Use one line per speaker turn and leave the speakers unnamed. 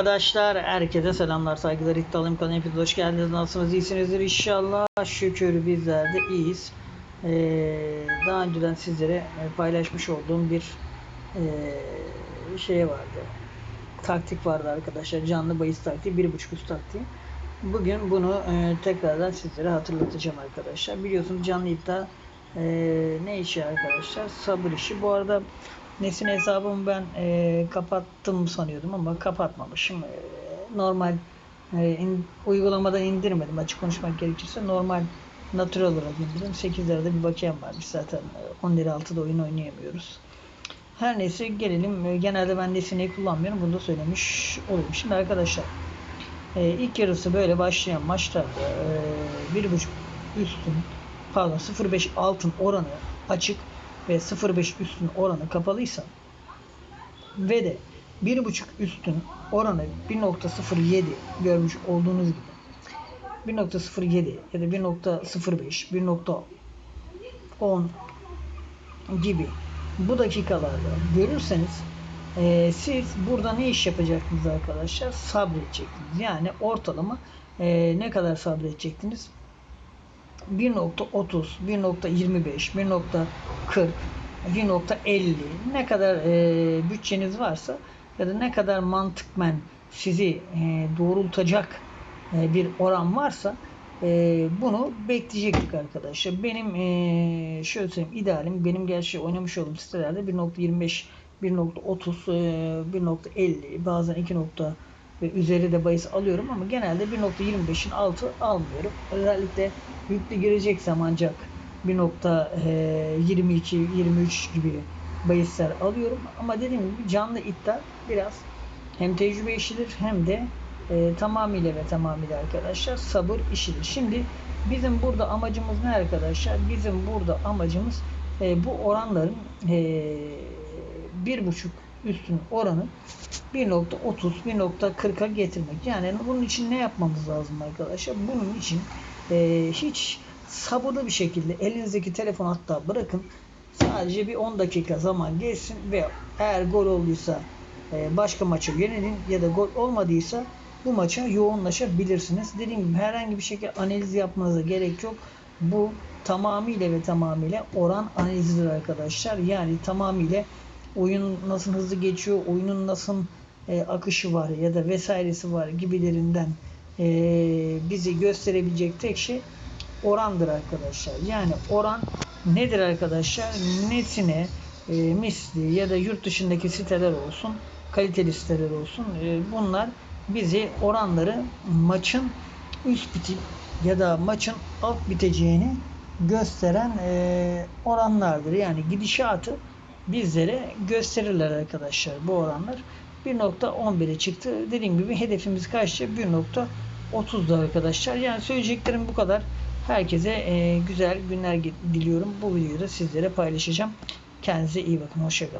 Arkadaşlar herkese selamlar saygılar. İddialıyım kanalına hepiniz hoş geldiniz. Nasılsınız? İyisinizdir inşallah. Şükür bizler de iyiyiz. Ee, daha önceden sizlere e, paylaşmış olduğum bir e, şey vardı. Taktik vardı arkadaşlar. Canlı bahis taktiği bir buçuk üst taktiği. Bugün bunu e, tekrardan sizlere hatırlatacağım arkadaşlar. Biliyorsunuz canlı iddia e, ne işi arkadaşlar? Sabır işi. Bu arada Nesin hesabımı ben e, kapattım sanıyordum ama kapatmamışım. E, normal e, in, uygulamadan indirmedim açık konuşmak gerekirse. Normal natural olarak indirdim. 8 lirada bir bakiyem varmış zaten. E, 10 lira altıda oyun oynayamıyoruz. Her neyse gelelim. E, genelde ben Nesin'i kullanmıyorum. Bunu da söylemiş olayım. Şimdi arkadaşlar e, ilk yarısı böyle başlayan maçlarda e, 1.5 üstün pardon 0.5 altın oranı açık ve 0.5 üstün oranı kapalıysa ve de 1.5 üstün oranı 1.07 görmüş olduğunuz gibi 1.07 ya da 1.05 1.10 gibi bu dakikalarda görürseniz e, siz burada ne iş yapacaksınız arkadaşlar? Sabredeceksiniz. Yani ortalama e, ne kadar sabredecektiniz? 1.30, 1.25, 1.40, 1.50 ne kadar e, bütçeniz varsa ya da ne kadar mantıkmen sizi e, doğrultacak e, bir oran varsa e, bunu bekleyecektik arkadaşlar. Benim e, şöyle söyleyeyim idealim benim gerçi oynamış olduğum sitelerde 1.25 1.30 1.50 bazen 2 ve üzeri de bahis alıyorum ama genelde 1.25'in altı almıyorum. Özellikle yüklü gireceksem ancak 1.22 23 gibi bahisler alıyorum. Ama dediğim gibi canlı iddia biraz hem tecrübe işidir hem de e, tamamıyla ve tamamıyla arkadaşlar sabır işidir. Şimdi bizim burada amacımız ne arkadaşlar? Bizim burada amacımız e, bu oranların e, bir buçuk üstün oranı 1.30 1.40'a getirmek. Yani bunun için ne yapmamız lazım arkadaşlar? Bunun için e, hiç sabırlı bir şekilde elinizdeki telefon hatta bırakın sadece bir 10 dakika zaman geçsin ve eğer gol olduysa e, başka maça yönelin ya da gol olmadıysa bu maça yoğunlaşabilirsiniz. Dediğim gibi herhangi bir şekilde analiz yapmanıza gerek yok. Bu tamamıyla ve tamamıyla oran analizidir arkadaşlar. Yani tamamıyla oyun nasıl hızlı geçiyor, oyunun nasıl e, akışı var ya da vesairesi var gibilerinden e, bizi gösterebilecek tek şey orandır arkadaşlar. Yani oran nedir arkadaşlar? Netine, e, misli ya da yurt dışındaki siteler olsun, kaliteli siteler olsun. E, bunlar bizi oranları maçın üst bitip ya da maçın alt biteceğini gösteren e, oranlardır. Yani gidişatı bizlere gösterirler arkadaşlar bu oranlar. 1.11'e çıktı. Dediğim gibi hedefimiz kaçtı? 1.30'da arkadaşlar. Yani söyleyeceklerim bu kadar. Herkese e, güzel günler diliyorum. Bu videoyu da sizlere paylaşacağım. Kendinize iyi bakın. Hoşçakalın.